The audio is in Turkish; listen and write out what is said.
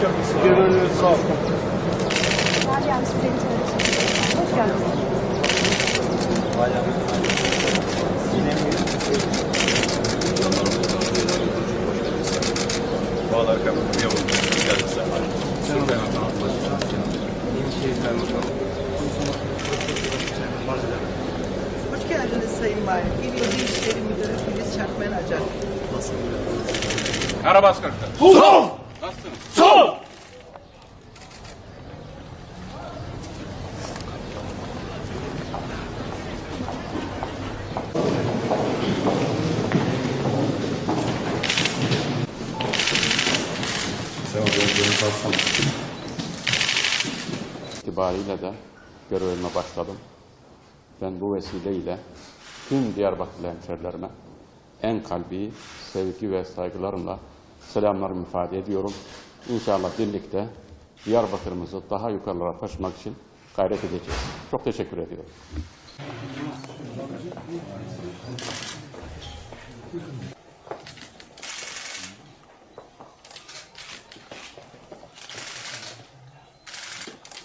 geldiniz. Görevli sağ olun. Meryem Süreli Hoş geldiniz. Bağlar kapatıyor. Gelirse. Hoş geldiniz Sayın Valim. İl Milli İşleri Müdürü Filiz Çakmen Acar. Merhaba askerler. İtibariyle de görevime başladım. Ben bu vesileyle tüm Diyarbakırlı hemşerilerime en kalbi sevgi ve saygılarımla selamlarımı ifade ediyorum. İnşallah birlikte Diyarbakır'ımızı daha yukarılara taşımak için gayret edeceğiz. Çok teşekkür ediyorum.